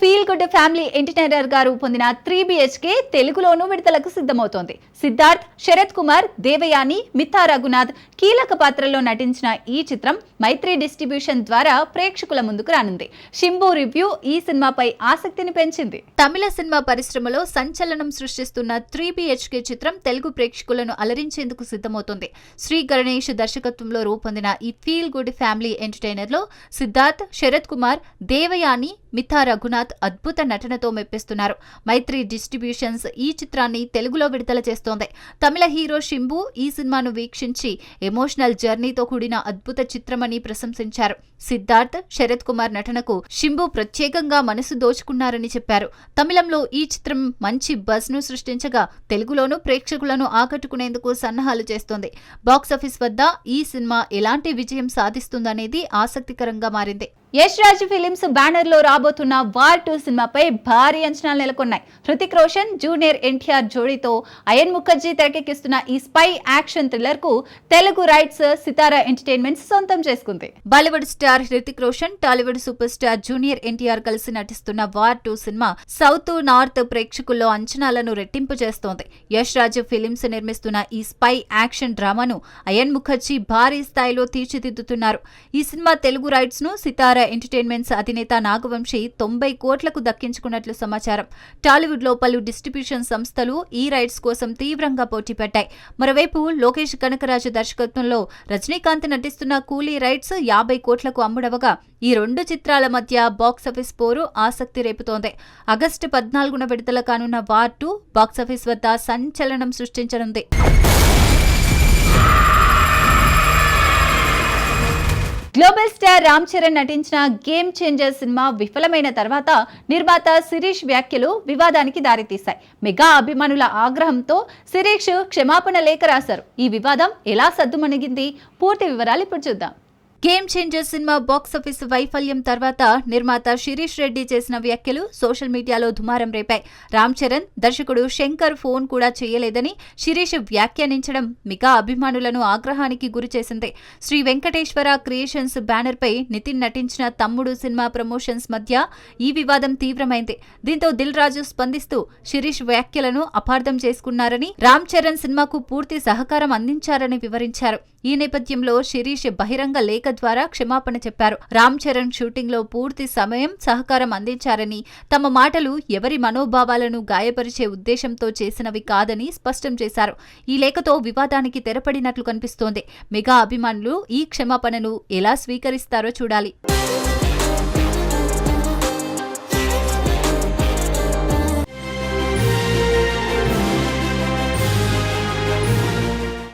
Feel good family entertainer గారు పొందిన three BHK తెలుగులోనూ విడుదలకు సిద్ధమవుతోంది. సిద్ధార్థ్ శరత్ కుమార్ దేవయాని మిథా రఘునాథ్ కీలక పాత్రల్లో నటించిన ఈ చిత్రం మైత్రి డిస్ట్రిబ్యూషన్ ద్వారా ప్రేక్షకుల ముందుకు రానుంది. షింబు రివ్యూ ఈ సినిమాపై ఆసక్తిని పెంచింది. తమిళ సినిమా పరిశ్రమలో సంచలనం సృష్టిస్తున్న త్రీ బిహెచ్కే చిత్రం తెలుగు ప్రేక్షకులను అలరించేందుకు సిద్ధమవుతోంది. శ్రీ గణేష్ దర్శకత్వంలో రూపొందిన ఈ ఫీల్ గుడ్ ఫ్యామిలీ ఎంటర్టైనర్లో సిద్ధార్థ్ శరత్ కుమార్ దేవయాని మిథా రఘునాథ్ అద్భుత నటనతో మెప్పిస్తున్నారు. మైత్రి డిస్ట్రిబ్యూషన్స్ ఈ చిత్రాన్ని తెలుగులో విడుదల చేస్తోంది. తమిళ హీరో షింబు ఈ సినిమాను వీక్షించి ఎమోషనల్ జర్నీతో కూడిన అద్భుత చిత్రమని ప్రశంసించారు. సిద్ధార్థ్ శరత్ కుమార్ నటనకు షింబు ప్రత్యేకంగా మనసు దోచుకున్నారని చెప్పారు. తమిళంలో ఈ చిత్రం మంచి బజ్ను సృష్టించగా తెలుగులోనూ ప్రేక్షకులను ఆకట్టుకునేందుకు సన్నాహాలు చేస్తోంది. బాక్సాఫీస్ వద్ద ఈ సినిమా ఎలాంటి విజయం సాధిస్తుందనేది ఆసక్తికరంగా మారింది. యష్ రాజ్ ఫిలిమ్స్ బ్యానర్లో రాబోతున్న వార్ టూ సినిమాపై భారీ అంచనాలు నెలకొన్నాయి. హృతిక్ రోషన్ జూనియర్ ఎన్టీఆర్ జోడీతో అయన్ ముఖర్జీ తెరకెక్కిస్తున్న ఈ స్పై యాక్షన్ థ్రిల్లర్కు తెలుగు రైట్స్ సితారా ఎంటర్టైన్మెంట్ సొంతం చేసుకుంది. Bollywood star Hrithik Roshan Tollywood super star junior NTR కలిసి నటిస్తున్న war two cinema south north ప్రేక్షకుల్లో అంచనాలను రెట్టింపు చేస్తోంది. యష్ రాజ్ ఫిలిమ్స్ నిర్మిస్తున్న ఈ స్పై యాక్షన్ డ్రామాను అయన్ ముఖర్జీ భారీ స్థాయిలో తీర్చిదిద్దుతున్నారు. ఈ సినిమా తెలుగు రైట్స్ను సితారా ఎంటర్టైన్మెంట్స్ అధినేత నాగవంశీ తొంభై కోట్లకు దక్కించుకున్నట్లు సమాచారం. టాలీవుడ్లో పలు డిస్ట్రిబ్యూషన్ సంస్థలు ఈ రైట్స్ కోసం తీవ్రంగా పోటీ పెట్టాయి మరోవైపు లోకేష్ కనకరాజు దర్శకత్వంలో రజనీకాంత్ నటిస్తున్న కూలీ రైట్స్ యాభై కోట్లకు అమ్ముడవగా ఈ రెండు చిత్రాల మధ్య బాక్సాఫీస్ పోరు ఆసక్తి రేపుతోంది. ఆగస్టు పద్నాలుగున విడుదల కానున్న వార్ టూ బాక్సాఫీస్ వద్ద సంచలనం సృష్టించనుంది. గ్లోబల్ స్టార్ రామ్ చరణ్ నటించిన గేమ్ చేంజర్ సినిమా విఫలమైన తర్వాత నిర్మాత శిరీష్ వ్యాఖ్యలు వివాదానికి దారితీశాయి. మెగా అభిమానుల ఆగ్రహంతో శిరీష్ క్షమాపణ లేఖ రాశారు. ఈ వివాదం ఎలా సద్దుమణిగింది? పూర్తి వివరాలు ఇప్పుడు చూద్దాం. గేమ్ చేంజర్ సినిమా బాక్సాఫీస్ వైఫల్యం తర్వాత నిర్మాత శిరీష్ రెడ్డి చేసిన వ్యాఖ్యలు సోషల్ మీడియాలో దుమారం రేపాయి. రామ్ చరణ్ దర్శకుడు శంకర్ ఫోన్ కూడా చేయలేదని శిరీష్ వ్యాఖ్యానించడం మిగా అభిమానులను ఆగ్రహానికి గురిచేసింది శ్రీ వెంకటేశ్వర క్రియేషన్స్ బ్యానర్ పై నితిన్ నటించిన తమ్ముడు సినిమా ప్రమోషన్స్ మధ్య ఈ వివాదం తీవ్రమైంది. దీంతో దిల్ రాజు స్పందిస్తూ శిరీష్ వ్యాఖ్యలను అపార్థం చేసుకున్నారని రామ్ చరణ్ సినిమాకు పూర్తి సహకారం అందించారని వివరించారు. ఈ నేపథ్యంలో శిరీష్ బహిరంగ లేఖ ద్వారా క్షమాపణ చెప్పారు. రామ్ చరణ్ షూటింగ్లో పూర్తి సమయం సహకారం అందించారని తమ మాటలు ఎవరి మనోభావాలను గాయపరిచే ఉద్దేశంతో చేసినవి కాదని స్పష్టం చేశారు. ఈ లేఖతో వివాదానికి తెరపడినట్లు కనిపిస్తోంది. మెగా అభిమానులు ఈ క్షమాపణను ఎలా స్వీకరిస్తారో చూడాలి.